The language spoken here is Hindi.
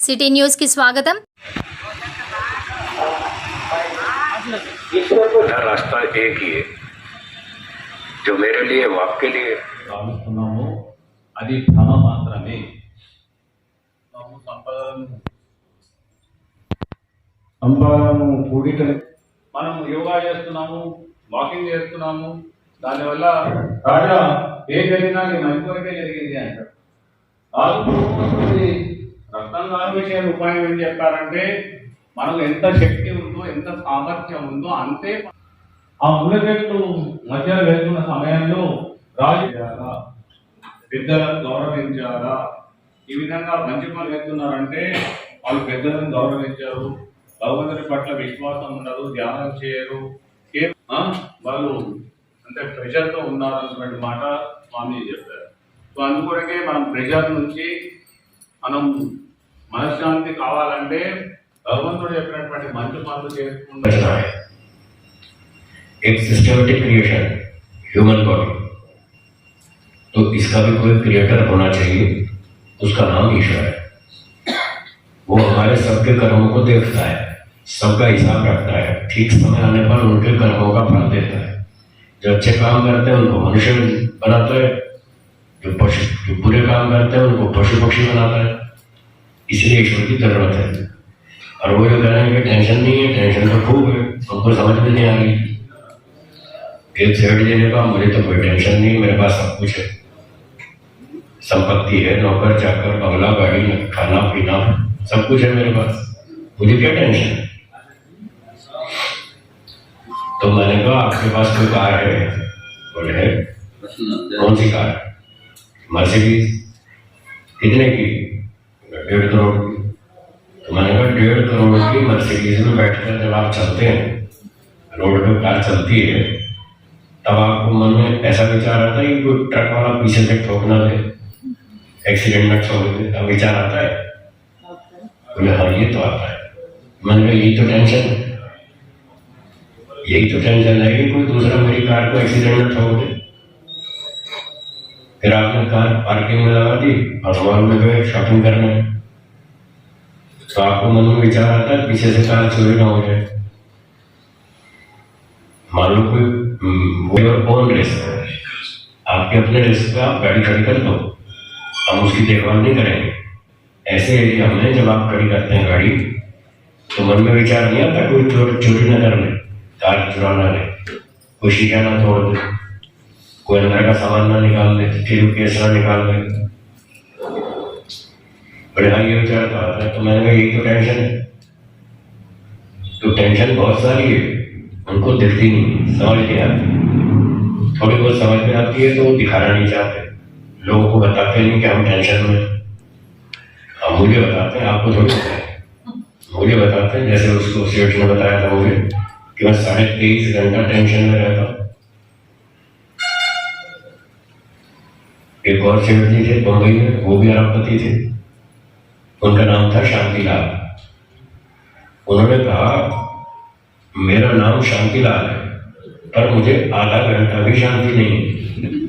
సిటీ న్యూస్కి స్వాగతం रास्ता एक ही है जो मेरे लिए हम आपके लिए అది భ్రమ మాత్రమే మనము సంపాదనను సంపాదనను కూడిట మనం యోగా చేస్తున్నాము వాకింగ్ చేస్తున్నాము దానివల్ల రాజా ఏ జరిగినా నీ మంచి వరకే జరిగింది అంటారు ఆత్మకి ఆలోచించే ఉపాయం ఏం చెప్పారంటే మనకు ఎంత శక్తి ఉందో ఎంత సామర్థ్యం ఉందో అంతే ఆ ముళ్ళ చెట్టు మధ్యలో వెళ్తున్న సమయంలో రాజు పెద్దలను గౌరవించాలా ఈ విధంగా మంచి పనులు చేస్తున్నారంటే వాళ్ళు పెద్దలను గౌరవించారు భగవంతుని పట్ల విశ్వాసం ఉండదు ధ్యానం చేయరు. వాళ్ళు అంటే ప్రెషర్తో ఉన్నారు అన్నటువంటి మాట స్వామి చెప్పారు. సో అందుకొరకే మనం ప్రెషర్ నుంచి మనం మనశ్శాంతి కావాలంటే భగవంతుడు చెప్పినటువంటి మంచి పనులు చేసుకుంటే बचना है एक सिस्टमेटिक क्रिएशन ह्यूमन बॉडी तो इसका भी कोई क्रिएटर होना चाहिए उसका नाम ईश्वर है वो हमारे सबके कर्मों को देखता है सबका हिसाब रखता है ठीक समय आने पर उनके कर्मों का फल देता है जो अच्छे काम करते हैं उनको मनुष्य बनाता है जो पशु जो बुरे काम करते हैं उनको पशु पक्षी बनाता है इसलिए ईश्वर की ज़रूरत है। और वो जो कह रहे हैं कि टेंशन नहीं है टेंशन तो खूब है उनको समझ में नहीं आ रही। एक सेठ देने का मुझे तो कोई टेंशन नहीं मेरे पास सब कुछ है। संपत्ति है नौकर चाकर बंगला गाड़ी खाना पीना सब कुछ है मेरे पास। मुझे क्या टेंशन है तो मैंने कहा आपके पास कोई कार है? बोले है। कौन सी कार? मर्सिडीज। कितने की? डेढ़ करोड़ की तो मैंने कहा डेढ़ करोड़ की मर्सिडीज में बैठकर जब आप चलते हैं, रोड पे कार चलती है, तब आपको मन में ऐसा विचार आता है कि कोई ट्रक वाला पीछे से ठोक ना दे, एक्सीडेंट में ठोक दे तब विचार आता है? बोले हाँ ये तो आता है। मैंने कहा यही तो टेंशन है। यही तो टेंशन है कि कोई दूसरा मेरी कार को एक्सीडेंट में ठोक दे। फिर आपने कार पार्किंग में लगा दी और में गए शॉपिंग करने। तो आपको मन में विचार आता है पीछे से कार चोरी ना हो जाए मान लो कोई ओन रिस्क है आपके अपने रिस्क पे आप गाड़ी खड़ी कर दो हम उसकी देखभाल नहीं करेंगे ऐसे एरिया में जब आप खड़ी करते हैं गाड़ी तो मन में विचार नहीं आता कोई चोर चोरी ना कर ले कार चुरा ना ले कोई शीशा ना तोड़ दे कोई अंदर का सामान ना निकाल ले केस ना निकाल ले बड़े हाँ ये विचार आता तो मैंने कहा यही तो टेंशन है। तो टेंशन बहुत सारी है, उनको दिखती नहीं, समझ नहीं आती। थोड़ी बहुत समझ में आती है तो वो दिखाना नहीं चाहते। लोगों को बताते नहीं कि हम टेंशन में। हम मुझे बताते हैं, आपको थोड़ी है। मुझे बताते हैं, जैसे उसको सेठ ने बताया था मुझे कि मैं साढ़े तेईस घंटा टेंशन में रहता एक और सेठ जी थे, बम्बई में, वो भी अरबपति थे। उनका नाम था शांतिलाल। उन्होंने कहा, मेरा नाम शांतिलाल है, पर मुझे आधा घंटा भी शांति नहीं